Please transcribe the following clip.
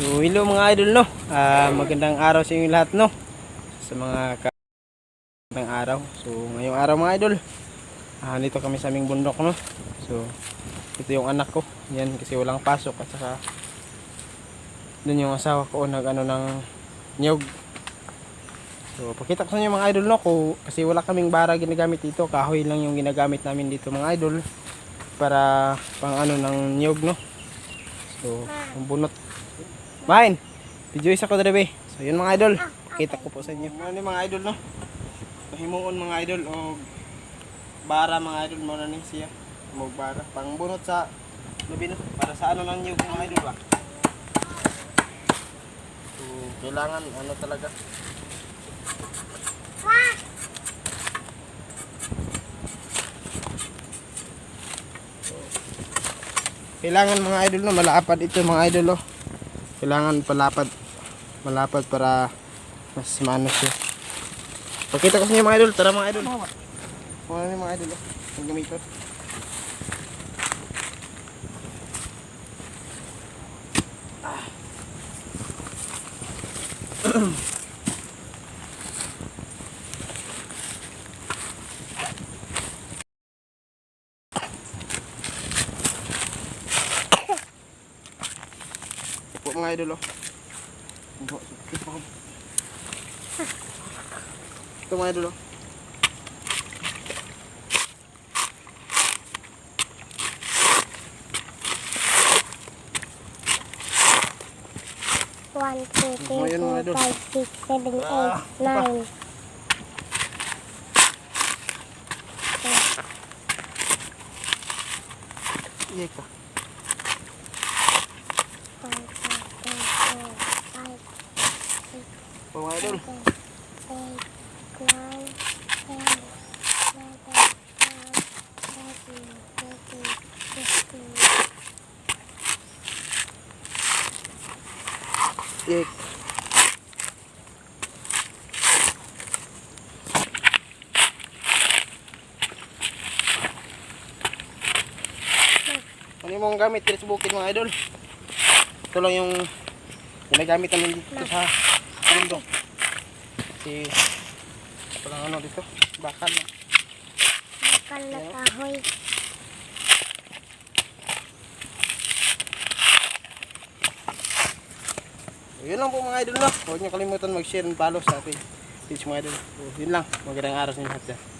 So, hello mga idol no. Ah, magandang araw sa inyo lahat no. Sa mga magandang araw. So, ngayong araw mga idol, ah, dito kami sa aming bundok no. So, ito yung anak ko. Yan kasi walang pasok at saka doon yung asawa ko nag ano ng niyog. So, pakita ko sa inyo mga idol no ko kasi wala kaming bara ginagamit dito. Kahoy lang yung ginagamit namin dito mga idol para pang ano ng niyog no. So, ang bunot Main, video isa ko dere So yun mga idol, kita ko po sa inyo. Ano ni mga idol no? Pahimuon mga idol o bara mga idol mo na ni siya. Mo bara pang bunot sa labi para sa ano nang yung mga idol ba. So kailangan ano talaga. Kailangan mga idol no, malapad ito mga idol oh kailangan palapad malapad para mas maano siya. Pakita ko sa inyo mga idol. Tara mga idol. Mga ni mga idol oh. ang gamiton po mga idol oh. Ito mga idol oh. One, two, three, four, five, six, seven, Ah, eight, nine. Iya ka. One, two, three, four, five, Po mga idol. seven, eight, nine, ten, eleven, twelve, thirteen, fourteen, fifteen. Iya. Ano yung mga gamit dito sa bukid mga idol? Ito lang yung ginagamit namin dito sa mundo. Si lang ano dito, bakal lang. Bakal na kahoy. Yun lang po mga idol no. Huwag niyo kalimutan mag-share and follow sa ating page mga idol. So, yun lang. Magandang araw sa inyo.